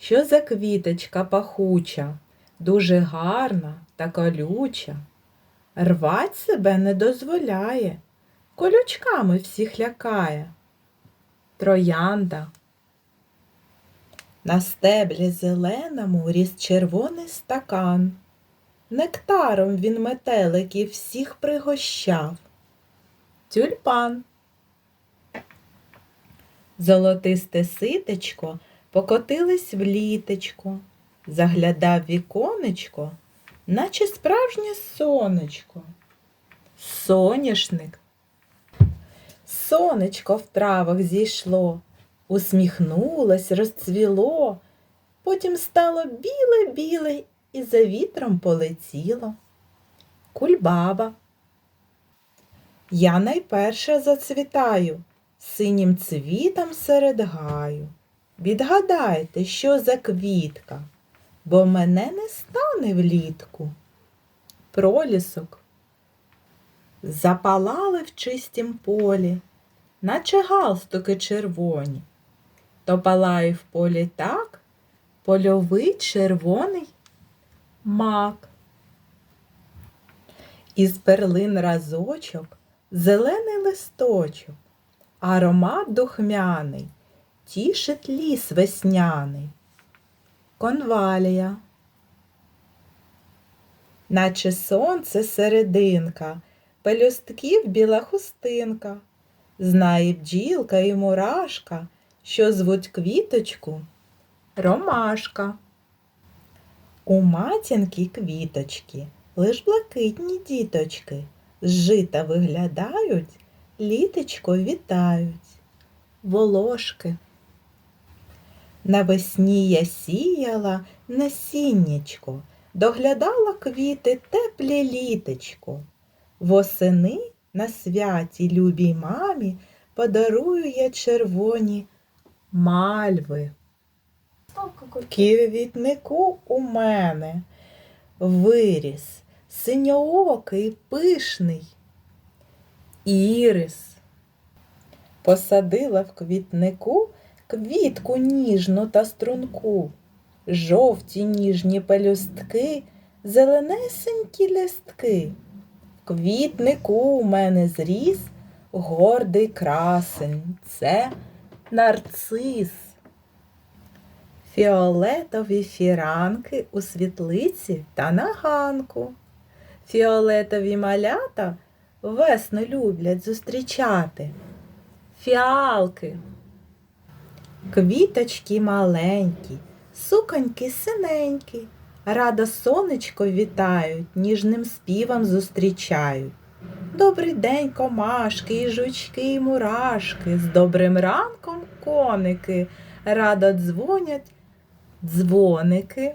що за квіточка пахуча, дуже гарна та колюча. Рвать себе не дозволяє, колючками всіх лякає. Троянда. На стеблі зеленому ріс червоний стакан. Нектаром він метеликів всіх пригощав. Тюльпан. Золотисте ситечко покотилось в літечко, заглядав віконечко, наче справжнє сонечко. Соняшник. Сонечко в травах зійшло, усміхнулось, розцвіло, потім стало біле-біле і за вітром полетіло. Кульбаба. Я найперше зацвітаю синім цвітом серед гаю. Відгадайте, що за квітка, бо мене не стане влітку. Пролісок. Запалали в чистім полі, наче галстуки червоні. То палає в полі так, польовий червоний мак. Із перлин разочок, зелений листочок, аромат духмяний, тішить ліс весняний. Конвалія. Наче сонце серединка, пелюстків біла хустинка, знає бджілка і мурашка, що звуть квіточку ромашка. У матінки квіточки, лиш блакитні діточки, з жита виглядають, літочко вітають. Волошки. Навесні я сіяла насіннячко, доглядала квіти теплі літочко. Восени на святі любій мамі подарую я червоні мальви. Квітнику у мене виріс синьоокий пишний ірис. Посадила в квітнику квітку ніжну та струнку, жовті ніжні пелюстки, зеленесенькі листки. Квітнику у мене зріс гордий красень, це нарцис. Фіолетові фіранки у світлиці та на ганку. Фіолетові малята весну люблять зустрічати. Фіалки. Квіточки маленькі, суконьки синенькі, радо сонечко вітають, ніжним співом зустрічають. Добрий день, комашки, і жучки, і мурашки, з добрим ранком коники, радо дзвонять дзвоники.